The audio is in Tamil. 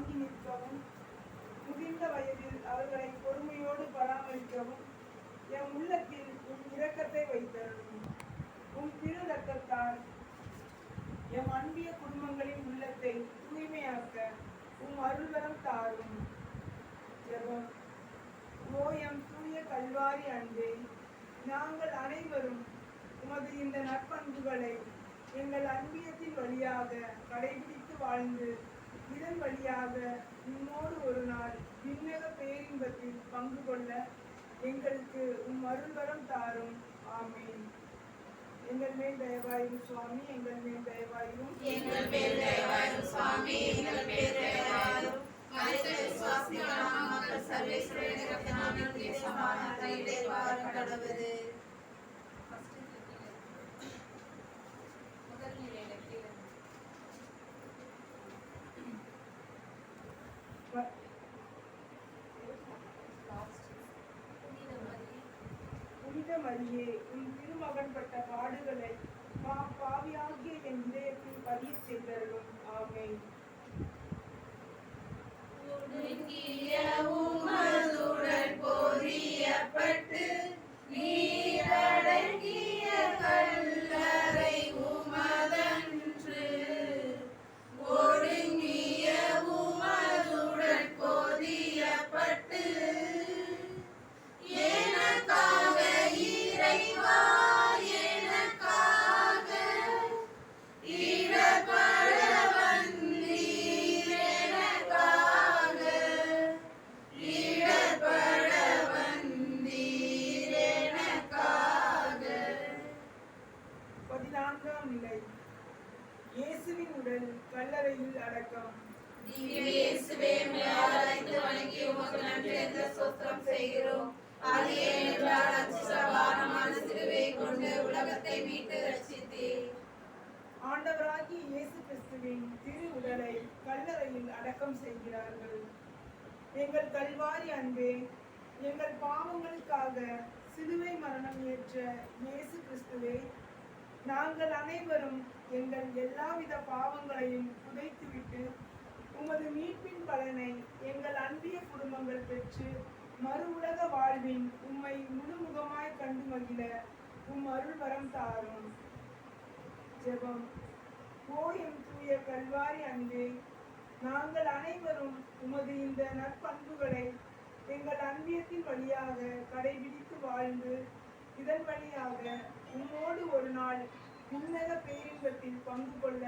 தாங்கி நிற்கவும் முதிர்ந்த வயதில் அவர்களை பொறுமையோடு பராமரிக்கவும் என் உள்ளத்தில் உன் இரக்கத்தை வைத்தருளும். உன் திரு ரத்தத்தால் எம் அன்பிய குடும்பங்களின் உள்ளத்தை தூய்மையாக்க உம் அருள்வரம் தாரும். ஜெபம். ஓ எம் தூய கல்வாரி அன்பே நாங்கள் அனைவரும் உமது இந்த நற்பண்புகளை எங்கள் அன்பியத்தின் வழியாக கடைபிடித்து வாழ்ந்து இதன் வழியாக உம்மோடு ஒரு நாள் விண்ணக பேரின்பத்தில் பங்கு கொள்ள எங்களுக்கு உம் அருள்வரம் தாரும். ஆமீன். எங்கள் மேல் தயவாயும் சுவாமி எங்கள் மேல் தயவாயும் எங்கள் மேல் தயவாயும் சுவாமி எங்கள் மேல் தயவாயும் மனித விசுவாசிகளான மக்கள் சர்வேஸ்வரன் இரத்தினாமின் சமாதானத்தை இடைவார் கடவுது புனித மரியே, உன் திருமகன் பட்ட பாடுகளை மா பாவியாகிய என் இதயத்தில் பதிய செய்தருளும். ஆமை இயேசுவின் உடல் கல்லறையில் அடக்கம். திவ்யேசுவே மேலாய்த்து வணங்கி உமக்கு நன்றி என்ற ஸ்தோத்திரம் செய்கிறோம். அது ஏனென்றால் அச்சிசபாரமான சிலுவை கொண்டு உலகத்தை மீட்டு ரட்சித்தீர். ஆண்டவராகிய இயேசு கிறிஸ்துவின் திரு உடலை கல்லறையில் அடக்கம் செய்கிறார்கள். எங்கள் கல்வாரி அன்பே எங்கள் பாவங்களுக்காக சிலுவை மரணம் ஏற்ற இயேசு கிறிஸ்துவே நாங்கள் அனைவரும் எங்கள் எல்லாவித பாவங்களையும் புதைத்துவிட்டு உமது மீட்பின் பலனை எங்கள் அன்பிய குடும்பங்கள் பெற்று மறு உலக வாழ்வின் உம்மை முழுமுகமாய் கண்டு மகிழ உம் அருள் வரம் தாரும். ஜெபம். ஓ எம் தூய கல்வாரி அன்பே நாங்கள் அனைவரும் உமது இந்த நற்பண்புகளை எங்கள் அன்பியத்தின் வழியாக கடைபிடித்து வாழ்ந்து இதன் வழியாக உன்னோடு ஒரு நாள் உன்னத பேரின்பத்தில் பங்கு கொள்ள